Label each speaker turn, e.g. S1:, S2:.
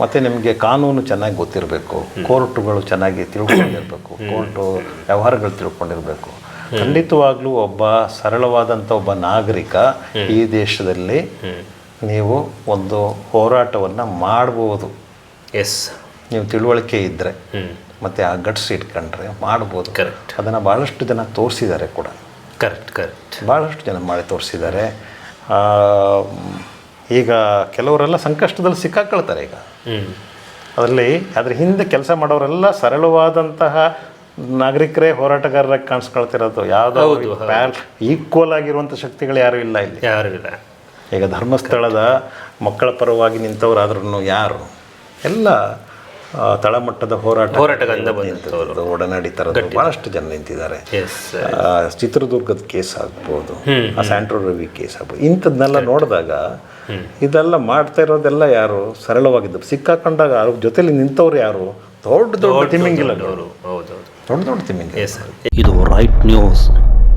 S1: ಮತ್ತು ನಿಮಗೆ ಕಾನೂನು ಚೆನ್ನಾಗಿ ಗೊತ್ತಿರಬೇಕು ಕೋರ್ಟ್ಗಳು ಚೆನ್ನಾಗಿ ತಿಳ್ಕೊಂಡಿರಬೇಕು ಕೋರ್ಟು ವ್ಯವಹಾರಗಳು ತಿಳ್ಕೊಂಡಿರಬೇಕು. ಖಂಡಿತವಾಗ್ಲೂ ಒಬ್ಬ ಸರಳವಾದಂಥ ಒಬ್ಬ ನಾಗರಿಕ ಈ ದೇಶದಲ್ಲಿ ನೀವು ಒಂದು ಹೋರಾಟವನ್ನು ಮಾಡ್ಬೋದು.
S2: ಎಸ್.
S1: ನೀವು ತಿಳುವಳಿಕೆ ಇದ್ದರೆ ಮತ್ತೆ ಆ ಗಟ್ಸ್ ಇಟ್ಕೊಂಡ್ರೆ ಮಾಡ್ಬೋದು.
S2: ಕರೆಕ್ಟ್.
S1: ಅದನ್ನು ಭಾಳಷ್ಟು ಜನ ತೋರಿಸಿದ್ದಾರೆ ಕೂಡ.
S2: Correct correct.
S1: ಭಾಳಷ್ಟು ಜನ ಮಾಡಿ ತೋರಿಸಿದ್ದಾರೆ. ಈಗ ಕೆಲವರೆಲ್ಲ ಸಂಕಷ್ಟದಲ್ಲಿ ಸಿಕ್ಕಾಕೊಳ್ತಾರೆ ಈಗ. ಅದರಲ್ಲಿ ಅದ್ರ ಹಿಂದೆ ಕೆಲಸ ಮಾಡೋರೆಲ್ಲ ಸರಳವಾದಂತಹ ನಾಗರಿಕರೇ ಹೋರಾಟಗಾರರಾಗಿ ಕಾಣಿಸ್ಕೊಳ್ತಿರೋದು. ಯಾವುದೋ ಈಕ್ವಲ್ ಆಗಿರುವಂಥ ಶಕ್ತಿಗಳು ಯಾರೂ ಇಲ್ಲ ಇಲ್ಲಿ.
S2: ಯಾರು ಇಲ್ಲ.
S1: ಈಗ ಧರ್ಮಸ್ಥಳದ ಮಕ್ಕಳ ಪರವಾಗಿ ನಿಂತವರಾದ್ರೂ ಯಾರು? ಎಲ್ಲ ತಳಮಟ್ಟದ ಹೋರಾಟ
S2: ಹೋರಾಟಗಳಿಂದ ಬಂದಂಥವ್ರು.
S1: ಒಡನಾಡಿ ಥರದ್ದು ಭಾಳಷ್ಟು ಜನ ನಿಂತಿದ್ದಾರೆ. ಚಿತ್ರದುರ್ಗದ ಕೇಸ್ ಆಗ್ಬೋದು ಆ ಸ್ಯಾಂಟ್ರೋ ರವಿ ಕೇಸ್ ಆಗ್ಬೋದು ಇಂಥದ್ನೆಲ್ಲ ನೋಡಿದಾಗ ಇದೆಲ್ಲ ಮಾಡ್ತಾ ಇರೋದೆಲ್ಲ ಯಾರು? ಸರಳವಾಗಿದ್ದು ಸಿಕ್ಕಾಕೊಂಡಾಗ ಅವ್ರ ಜೊತೆಲಿ ನಿಂತವ್ರು ಯಾರು? ದೊಡ್ಡ ದೊಡ್ಡ
S2: ಹೌದೌದು.
S1: ದೊಡ್ಡ ದೊಡ್ಡ ತಿಮ್ಮಿಂಗಿಲ್ಲ
S2: ಎಸ್
S3: ಇದು ರೈಟ್ ನ್ಯೂಸ್